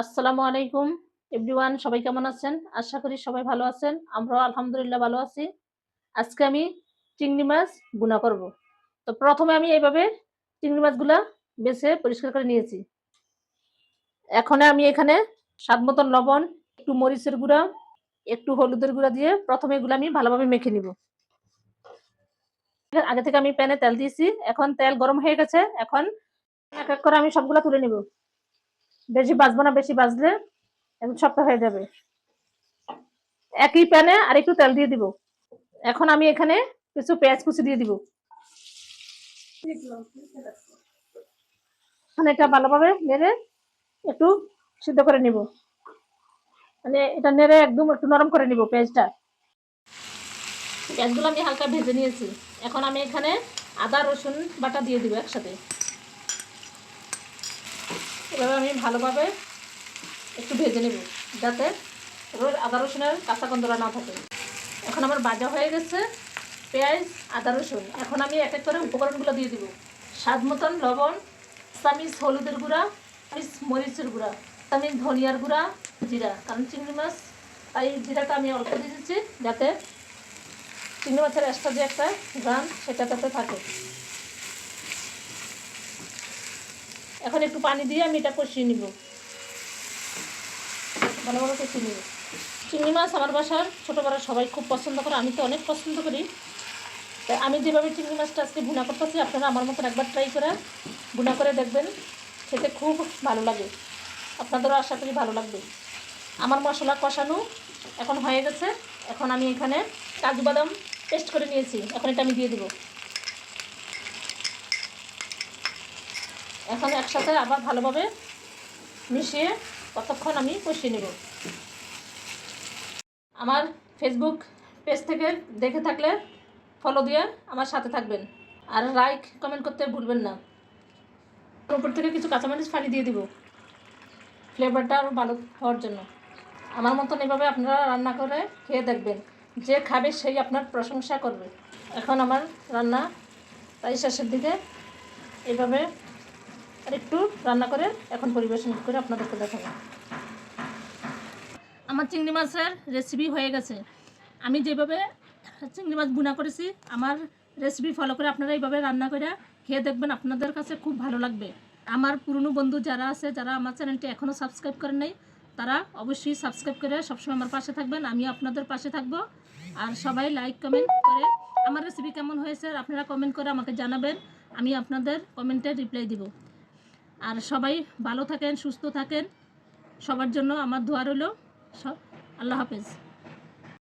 আসসালামু আলাইকুম, এভরিওয়ান সবাই কেমন আছেন? আশা করি সবাই ভালো আছেন, আমরাও আলহামদুলিল্লাহ ভালো আছি। আজকে আমি চিংড়ি মাছ গুনা করব। তো প্রথমে আমি এইভাবে চিংড়ি মাছগুলা বেছে পরিষ্কার করে নিয়েছি। এখন আমি এখানে স্বাদ মতন লবণ, একটু মরিচের গুঁড়া, একটু হলুদের গুঁড়া দিয়ে প্রথমে এগুলো আমি ভালোভাবে মেখে নিব। আগে থেকে আমি প্যানে তেল দিয়েছি, এখন তেল গরম হয়ে গেছে, এখন এক এক করে আমি সবগুলা তুলে নিব। বেশি বাজবো না, বেশি বাজলে একদম শক্ত হয়ে যাবে। একই প্যানে আর একটু তেল দিয়ে দিব। এখন আমি এখানে কিছু পেঁয়াজ কুচি দিয়ে দিব। এখন এটা ভালোভাবে নেড়ে একটু সিদ্ধ করে নিব। মানে এটা নেড়ে একদম একটু নরম করে নিব পেঁয়াজটা। পেঁয়াজগুলো আমি হালকা ভেজে নিয়েছি। এখন আমি এখানে আদা, রসুন বাটা দিয়ে দিব একসাথে। এভাবে আমি ভালোভাবে একটু ভেজে নেব, যাতে রোজ আদা রসুনের কাঁচা গন্ধরা না থাকে। এখন আমার ভাজা হয়ে গেছে পেঁয়াজ, আদা রসুন। এখন আমি এক এক করে উপকরণগুলো দিয়ে দিব। স্বাদ মতন লবণ, চামিচ, হলুদের গুঁড়া, চামিচ, মরিচের গুঁড়া, চামিচ, ধনিয়ার গুঁড়া, জিরা। কারণ চিংড়ি মাছ, তাই জিরাটা আমি অল্প দিয়ে দিচ্ছি, যাতে চিংড়ি মাছের এক্সট্রা যে একটা গ্রাম সেটা তাতে থাকে। এখন একটু পানি দিয়ে আমি এটা কষিয়ে নিব। ভালো ভালো কষিয়ে নিব। চিংড়ি মাছ আমার বাসার ছোটো সবাই খুব পছন্দ করে, আমি তো অনেক পছন্দ করি। তাই আমি যেভাবে চিংড়ি মাছটা আজকে ভুনা করতেছি, আপনারা আমার মতন একবার ট্রাই করে ভুনা করে দেখবেন। খেতে খুব ভালো লাগে। আপনাদেরও আশা করি ভালো লাগবে। আমার মশলা কষানো এখন হয়ে গেছে। এখন আমি এখানে কাজু বাদাম পেস্ট করে নিয়েছি। এখন এটা আমি দিয়ে দেবো। এখন একসাথে আবার ভালোভাবে মিশিয়ে কতক্ষণ আমি কষিয়ে নেব। আমার ফেসবুক পেজ থেকে দেখে থাকলে ফলো দিয়ে আমার সাথে থাকবেন। আর লাইক কমেন্ট করতে ভুলবেন না। উপর থেকে কিছু কাঁচামরিচ পানি দিয়ে দিব। ফ্লেভারটা আরও ভালো হওয়ার জন্য। আমার মতন এভাবে আপনারা রান্না করে খেয়ে দেখবেন। যে খাবে সেই আপনার প্রশংসা করবে। এখন আমার রান্না তাই শেষের দিকে। এভাবে আর একটু রান্না করে এখন পরিবেশন করে আপনাদেরকে দেখাবো। আমার চিংড়ি মাছের রেসিপি হয়ে গেছে। আমি যেভাবে চিংড়ি মাছ বুনা করেছি, আমার রেসিপি ফলো করে আপনারা এইভাবে রান্না করে খেয়ে দেখবেন, আপনাদের কাছে খুব ভালো লাগবে। আমার পুরনো বন্ধু যারা আছে, যারা আমার চ্যানেলটি এখনও সাবস্ক্রাইব করেন নাই, তারা অবশ্যই সাবস্ক্রাইব করে সবসময় আমার পাশে থাকবেন, আমি আপনাদের পাশে থাকব। আর সবাই লাইক কমেন্ট করে আমার রেসিপি কেমন হয়েছে আপনারা কমেন্ট করে আমাকে জানাবেন, আমি আপনাদের কমেন্টে রিপ্লাই দিব। আর সবাই ভালো থাকেন সুস্থ থাকেন। সবার জন্য আমার দোয়া রইল। সব আল্লাহ হাফেজ।